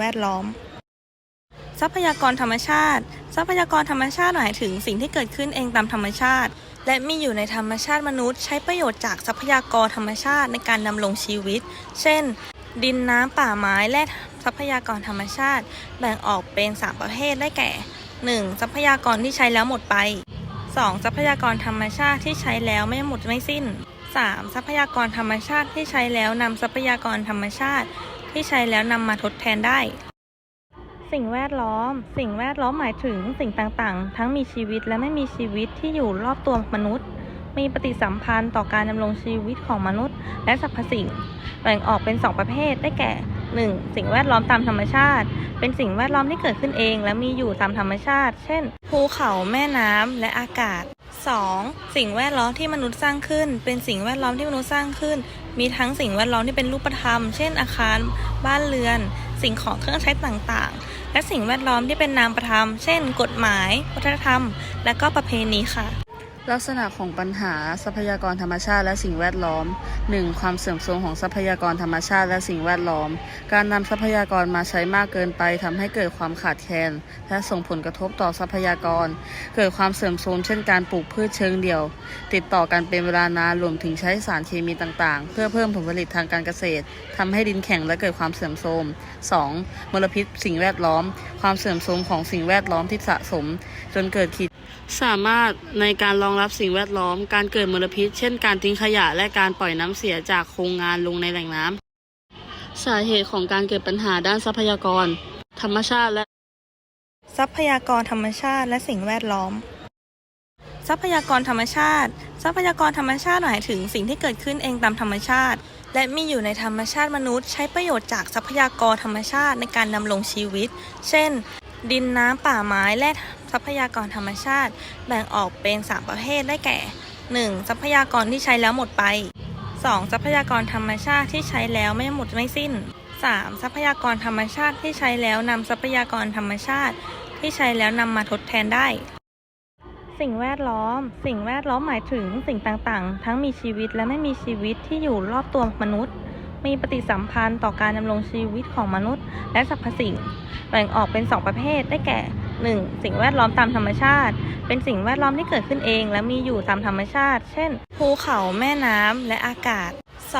แวดล้อม ทรัพยากรธรรมชาติ ทรัพยากรธรรมชาติหมายถึงสิ่งที่เกิดขึ้นเองตามธรรมชาติ และมีอยู่ในธรรมชาติมนุษย์ ใช้ประโยชน์จากทรัพยากรธรรมชาติในการดำรงชีวิต เช่น ดินน้ำป่าไม้และทรัพยากรธรรมชาติ แบ่งออกเป็น 3 ประเภทได้แก่ 1. ทรัพยากรที่ใช้แล้วหมดไป 2. ทรัพยากรธรรมชาติที่ใช้แล้วไม่หมดไม่สิ้น 3. ทรัพยากรธรรมชาติที่ใช้แล้วนำทรัพยากรธรรมชาติ ที่ใช้แล้วนำมาทดแทนได้ สิ่งแวดล้อม สิ่งแวดล้อมหมายถึงสิ่งต่างๆ ทั้งมีชีวิตและไม่มีชีวิตที่อยู่รอบตัวมนุษย์ มีปฏิสัมพันธ์ต่อการดำรงชีวิตของมนุษย์ และสรรพสิ่ง แบ่งออกเป็น 2 ประเภทได้แก่ 1. สิ่งแวดล้อมตามธรรมชาติ เป็นสิ่งแวดล้อมที่เกิดขึ้นเอง และมีอยู่ตามธรรมชาติ เช่น ภูเขาแม่น้ำและอากาศ 2. สิ่งแวดล้อมที่มนุษย์สร้างขึ้น เป็นสิ่งแวดล้อมที่มนุษย์สร้างขึ้น มีทั้งสิ่งแวดล้อมที่เป็นรูปธรรม เช่นอาคาร บ้านเรือน สิ่งของเครื่องใช้ต่างๆ และสิ่งแวดล้อมที่เป็นนามธรรม เช่น กฎหมาย วัฒนธรรม และก็ประเพณีค่ะ ลักษณะของปัญหาทรัพยากรธรรมชาติและสิ่งแวดล้อม 1. ความเสื่อมโทรมของทรัพยากรธรรมชาติและสิ่งแวดล้อม การนำทรัพยากรมาใช้มากเกินไปทำให้เกิดความขาดแคลนและส่งผลกระทบต่อทรัพยากร เกิดความเสื่อมโทรมเช่นการปลูกพืชเชิงเดี่ยว ติดต่อกันเป็นเวลานานรวมถึงใช้สารเคมีต่างๆ เพื่อเพิ่มผลผลิตทางการเกษตรทำให้ดินแข็งและเกิดความเสื่อมโทรม 2. มลพิษสิ่งแวดล้อม ความเสื่อมโทรมของสิ่งแวดล้อมที่สะสม จนเกิดขีด สามารถในการรองรับสิ่งแวดล้อม การเกิดมลพิษ เช่นการทิ้งขยะและการปล่อยน้ำเสียจากโครงงานลงในแหล่งน้ำสาเหตุของการเกิดปัญหาด้านทรัพยากร ธรรมชาติและ ทรัพยากรธรรมชาติและสิ่งแวดล้อม ทรัพยากรธรรมชาติ ทรัพยากรธรรมชาติหมายถึงสิ่งที่เกิดขึ้นเองตามธรรมชาติ และมีอยู่ในธรรมชาติมนุษย์ ใช้ประโยชน์จากทรัพยากรธรรมชาติในการดำรงชีวิต เช่น ดินน้ำป่าไม้และ ทรัพยากรธรรมชาติ แบ่งออกเป็น 3 ประเภทได้แก่ 1. ทรัพยากรที่ใช้แล้วหมดไป 2. ทรัพยากรธรรมชาติที่ใช้แล้วไม่หมดไม่สิ้น 3. ทรัพยากรธรรมชาติที่ใช้แล้วนำทรัพยากรธรรมชาติ ที่ใช้แล้วนำมาทดแทนได้ สิ่งแวดล้อม สิ่งแวดล้อมหมายถึงสิ่งต่างๆ ทั้งมีชีวิตและไม่มีชีวิตที่อยู่รอบตัวมนุษย์ มีปฏิสัมพันธ์ต่อการดำรงชีวิตของมนุษย์ และสรรพสิ่ง แบ่งออกเป็น 2 ประเภทได้แก่ 1. สิ่งแวดล้อมตามธรรมชาติ เป็นสิ่งแวดล้อมที่เกิดขึ้นเอง และมีอยู่ตามธรรมชาติ เช่น ภูเขาแม่น้ำและอากาศ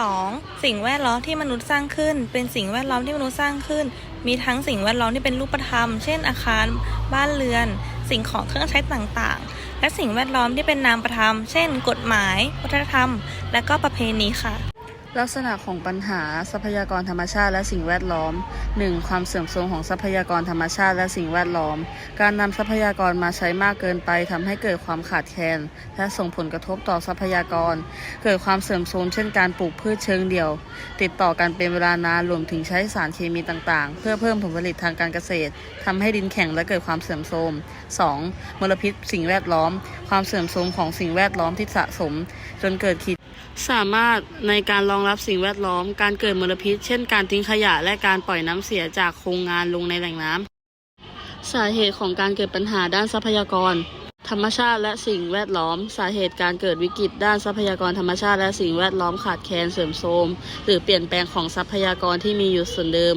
2. สิ่งแวดล้อมที่มนุษย์สร้างขึ้น เป็นสิ่งแวดล้อมที่มนุษย์สร้างขึ้น มีทั้งสิ่งแวดล้อมที่เป็นรูปธรรม เช่น อาคาร บ้านเรือน สิ่งของเครื่องใช้ต่างๆ และสิ่งแวดล้อมที่เป็นนามธรรม เช่น กฎหมาย วัฒนธรรม และก็ประเพณีค่ะ ลักษณะของปัญหาทรัพยากรธรรมชาติและสิ่งแวดล้อม 1. ความเสื่อมโทรมของทรัพยากรธรรมชาติและสิ่งแวดล้อม การนำทรัพยากรมาใช้มากเกินไปทำให้เกิดความขาดแคลนและส่งผลกระทบต่อทรัพยากร เกิดความเสื่อมโทรมเช่นการปลูกพืชเชิงเดี่ยว ติดต่อกันเป็นเวลานานรวมถึงใช้สารเคมีต่างๆ เพื่อเพิ่มผลผลิตทางการเกษตรทำให้ดินแข็งและเกิดความเสื่อมโทรม 2. มลพิษสิ่งแวดล้อม ความเสื่อมโทรมของสิ่งแวดล้อมที่สะสม จนเกิดขีด สามารถในการรองรับสิ่งแวดล้อม การเกิดมลพิษ เช่นการทิ้งขยะและการปล่อยน้ำเสียจากโครงงานลงในแหล่งน้ำสาเหตุของการเกิดปัญหาด้านทรัพยากร ธรรมชาติและสิ่งแวดล้อม สาเหตุการเกิดวิกฤตด้านทรัพยากรธรรมชาติและสิ่งแวดล้อมขาดแคลนเสื่อมโทรมหรือเปลี่ยนแปลงของทรัพยากรที่มีอยู่ส่วนเดิม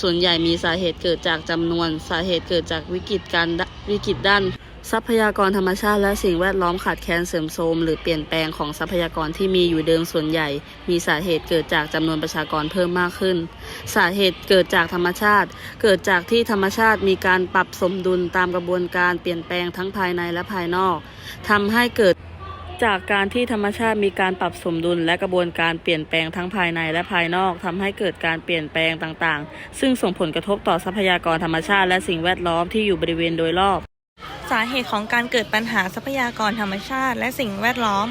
ส่วนใหญ่มีสาเหตุเกิดจากจำนวน สาเหตุเกิดจากวิกฤตการวิกฤตด้าน ทรัพยากรธรรมชาติและสิ่งแวดล้อมขาดแคลนเสื่อมโทรมหรือเปลี่ยนแปลงของทรัพยากรที่มีอยู่เดิมส่วนใหญ่ มีสาเหตุเกิดจากจำนวนประชากรเพิ่มมากขึ้น สาเหตุเกิดจากธรรมชาติ เกิดจากที่ธรรมชาติมีการปรับสมดุลตามกระบวนการเปลี่ยนแปลงทั้งภายในและภายนอกทำให้เกิดจากการที่ธรรมชาติมีการปรับสมดุลและกระบวนการเปลี่ยนแปลงทั้งภายในและภายนอกทำให้เกิดการเปลี่ยนแปลงต่างๆ ซึ่งส่งผลกระทบต่อทรัพยากรธรรมชาติและสิ่งแวดล้อมที่อยู่บริเวณโดยรอบ สาเหตุของการเกิดปัญหาทรัพยากรธรรมชาติและสิ่งแวดล้อม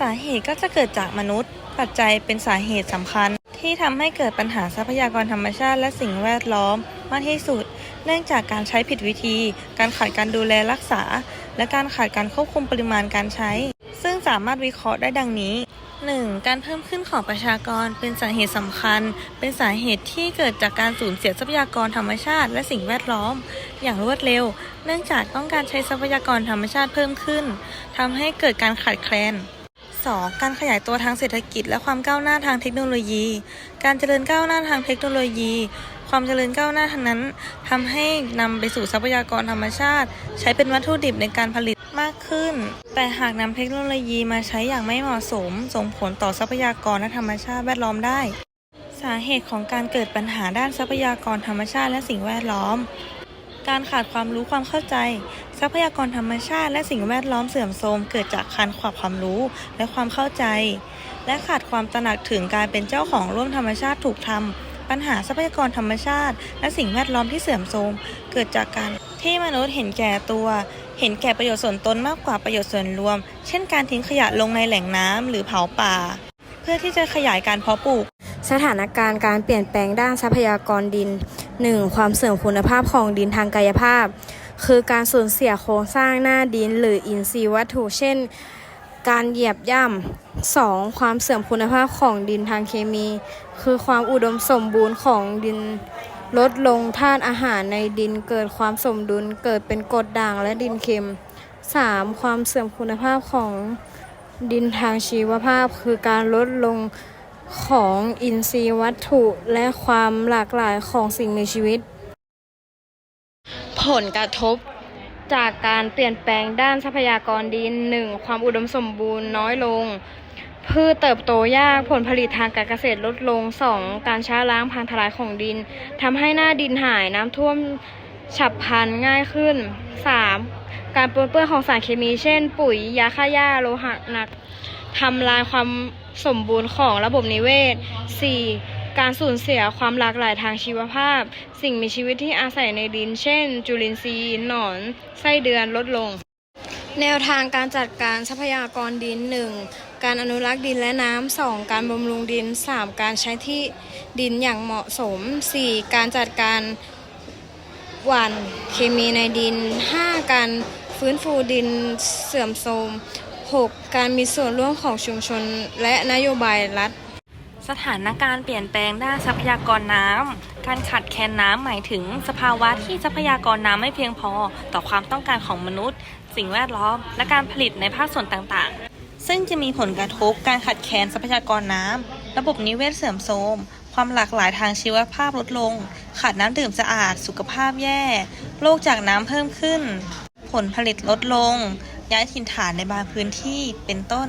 สาเหตุก็จะเกิดจากมนุษย์ ปัจจัยเป็นสาเหตุสำคัญ ที่ทำให้เกิดปัญหาทรัพยากรธรรมชาติและสิ่งแวดล้อมมากที่สุด เนื่องจากการใช้ผิดวิธี การขาดการดูแลรักษา และการขาดการควบคุมปริมาณการใช้ ซึ่งสามารถวิเคราะห์ได้ดังนี้ 1. การเพิ่มขึ้นของประชากรเป็นสาเหตุสำคัญ เป็นสาเหตุที่เกิดจากการสูญเสียทรัพยากรธรรมชาติ และสิ่งแวดล้อม อย่างรวดเร็ว เนื่องจากต้องการใช้ทรัพยากรธรรมชาติเพิ่มขึ้นทำให้เกิดการขาดแคลน 2. การขยายตัวทางเศรษฐกิจ และความก้าวหน้าทางเทคโนโลยี การเจริญก้าวหน้าทางเทคโนโลยี ความเจริญก้าวหน้าทั้งนั้นทำให้นำไปสู่ทรัพยากรธรรมชาติ ใช้เป็นวัตถุดิบในการผลิตมากขึ้น แต่หากนำเทคโนโลยีมาใช้อย่างไม่เหมาะสม ส่งผลต่อทรัพยากรและธรรมชาติแวดล้อมได้ สาเหตุของการเกิดปัญหาด้านทรัพยากรธรรมชาติและสิ่งแวดล้อม การขาดความรู้ความเข้าใจ ทรัพยากรธรรมชาติ และสิ่งแวดล้อมเสื่อมโทรมเกิดจากการขาดความรู้และความเข้าใจ และขาดความตระหนักถึงการเป็นเจ้าของร่วมธรรมชาติถูกทำปัญหาทรัพยากรธรรมชาติ และสิ่งแวดล้อมที่เสื่อมโทรมเกิดจากการที่มนุษย์เห็นแก่ตัว เห็นแก่ประโยชน์ส่วนตนมากกว่าประโยชน์ส่วนรวม เช่นการทิ้งขยะลงในแหล่งน้ำหรือเผาป่า เพื่อที่จะขยายการเพาะปลูก สถานการณ์การเปลี่ยนแปลงด้านทรัพยากรดิน 1. ความเสื่อมคุณภาพของดินทางกายภาพ คือการสูญเสียโครงสร้างหน้าดินหรืออินทรีย์วัตถุ เช่น การเหยียบย่ำ 2. ความเสื่อมคุณภาพของดินทางเคมี คือความอุดมสมบูรณ์ของดินลดลงธาตุอาหารในดินเกิดความสมดุลเกิดเป็นกรดด่างและดินเค็ม 3. ความเสื่อมคุณภาพของดินทางชีวภาพ คือการลดลง ของอินทรีย์วัตถุและความหลากหลายของสิ่งมีชีวิต ผลกระทบจากการเปลี่ยนแปลงด้านทรัพยากรดิน 1. ความอุดมสมบูรณ์น้อยลง พืชเติบโตยากผลผลิตทางการเกษตรลดลง 2. การช้าล้างพังทลายของดินทำให้หน้าดินหายน้ำท่วมฉับพลันง่ายขึ้น 3. การปนเปื้อนของสารเคมีเช่น ปุ๋ย ยาฆ่าหญ้าโลหะหนัก ทำลายความสมบูรณ์ของระบบนิเวศ 4. การสูญเสียความหลากหลายทางชีวภาพ สิ่งมีชีวิตที่อาศัยในดิน เช่น จุลินทรีย์ หนอน ไส้เดือนลดลง แนวทางการจัดการทรัพยากรดิน 1. การอนุรักษ์ดินและน้ำ 2. การบำรุงดิน 3. การใช้ที่ดินอย่างเหมาะสม 4. การจัดการหว่านเคมีในดิน 5. การฟื้นฟูดินเสื่อมโทรม 6. การมีส่วนร่วมของชุมชนและนโยบายรัฐ สถานการณ์เปลี่ยนแปลงด้านทรัพยากรน้ำ การขาดแคลนน้ำหมายถึงสภาวะที่ทรัพยากรน้ำไม่เพียงพอต่อความต้องการของมนุษย์ สิ่งแวดล้อม และการผลิตในภาคส่วนต่างๆ ซึ่งจะมีผลกระทบการขาดแคลนทรัพยากรน้ำ ระบบนิเวศเสื่อมโทรมความหลากหลายทางชีวภาพลดลง ขาดน้ำดื่มสะอาด สุขภาพแย่ โรคจากน้ำเพิ่มขึ้น ผลผลิตลดลง ย้ายถิ่นฐานในบางพื้นที่เป็นต้น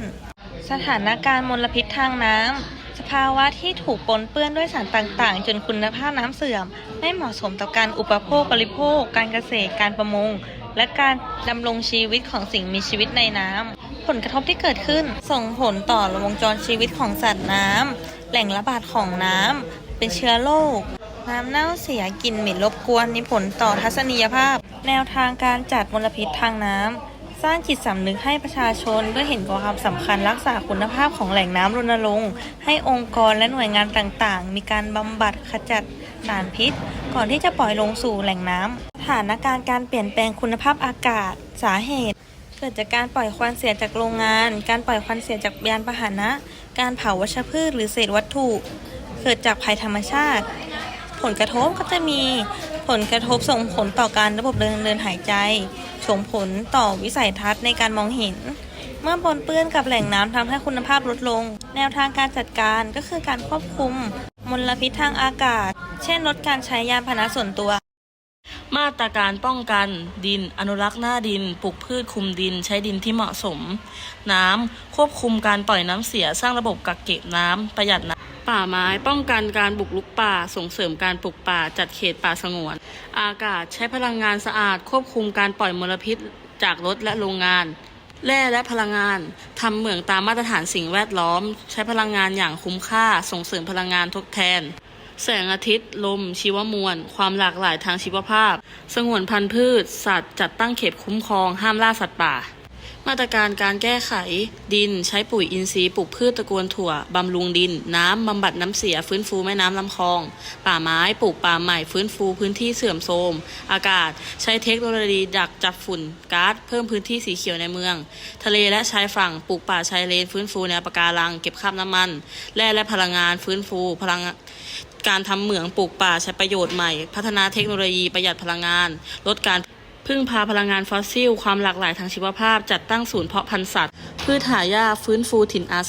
สถานการณ์มลพิษทางน้ำ สภาวะที่ถูกปนเปื้อนด้วยสารต่างๆ จนคุณภาพน้ำเสื่อม ไม่เหมาะสมต่อการอุปโภคบริโภค การเกษตรการประมง และการดำรงชีวิตของสิ่งมีชีวิตในน้ำผลกระทบที่เกิดขึ้นส่งผลต่อวงจรชีวิตของสัตว์น้ำแหล่งระบาดของน้ำเป็นเชื้อโรคน้ำเน่าเสียกลิ่นเหม็นรบกวนมีผลต่อทัศนียภาพ แนวทางการจัดมลพิษทางน้ำ สร้างจิตสำนึกให้ประชาชนด้วยเห็นความสำคัญรักษาคุณภาพของแหล่งน้ำรณรงค์ให้องค์กรและหน่วยงานต่างๆ มีการบำบัดขจัดสารพิษ ก่อนที่จะปล่อยลงสู่แหล่งน้ำสถานการณ์การเปลี่ยนแปลงคุณภาพอากาศสาเหตุ เกิดจากการปล่อยควันเสียจากโรงงาน การปล่อยควันเสียจากยานพาหนะ การเผาวัชพืชหรือเศษวัตถุ เกิดจากภัยธรรมชาติ ผลกระทบก็จะมีผลกระทบส่งผลต่อการระบบเดินเดินหายใจ ส่งผลต่อวิสัยทัศน์ในการมองเห็น เมื่อปนเปื้อนกับแหล่งน้ำทำให้คุณภาพลดลง แนวทางการจัดการก็คือการควบคุมมลพิษทางอากาศ เช่นลดการใช้ยานพาหนะส่วนตัว มาตรการป้องกันดินอนุรักษ์หน้าดิน ปลูกพืชคุมดินใช้ดินที่เหมาะสม น้ำควบคุมการปล่อยน้ำเสียสร้างระบบกักเก็บน้ำประหยัดน้ำ ป่าไม้ ป้องกันการบุกรุกป่า ส่งเสริมการปลูกป่า จัดเขตป่าสงวน อากาศใช้พลังงานสะอาด ควบคุมการปล่อยมลพิษ จากรถและโรงงาน แร่และพลังงาน ทำเหมืองตามมาตรฐานสิ่งแวดล้อม ใช้พลังงานอย่างคุ้มค่า ส่งเสริมพลังงานทดแทน แสงอาทิตย์ ลม ชีวมวล ความหลากหลายทางชีวภาพ สงวนพันธุ์พืช สัตว์ จัดตั้งเขตคุ้มครอง ห้ามล่าสัตว์ป่า มาตรการการแก้ไข ดินใช้ปุ๋ยอินทรีย์ปลูกพืชตระกูลถั่ว บำรุงดิน น้ำบำบัดน้ำเสียฟื้นฟูแม่น้ำลำคลอง ป่าไม้ปลูกป่าใหม่ฟื้นฟูพื้นที่เสื่อมโทรม อากาศใช้เทคโนโลยีดักจับฝุ่นก๊าซเพิ่มพื้นที่สีเขียวในเมือง ทะเลและชายฝั่งปลูกป่าชายเลน ฟื้นฟูแนวปะการัง เก็บคราบน้ำมันแร่และพลังงานฟื้นฟูพลังการทำเหมืองปลูกป่าใช้ประโยชน์ใหม่ พัฒนาเทคโนโลยีประหยัดพลังงาน ลดการ พึ่งพาพลังงานฟอสซิล ความหลากหลายทางชีวภาพ จัดตั้งศูนย์เพาะพันธุ์สัตว์ พืชหายาฟื้นฟูถิ่นอาศัย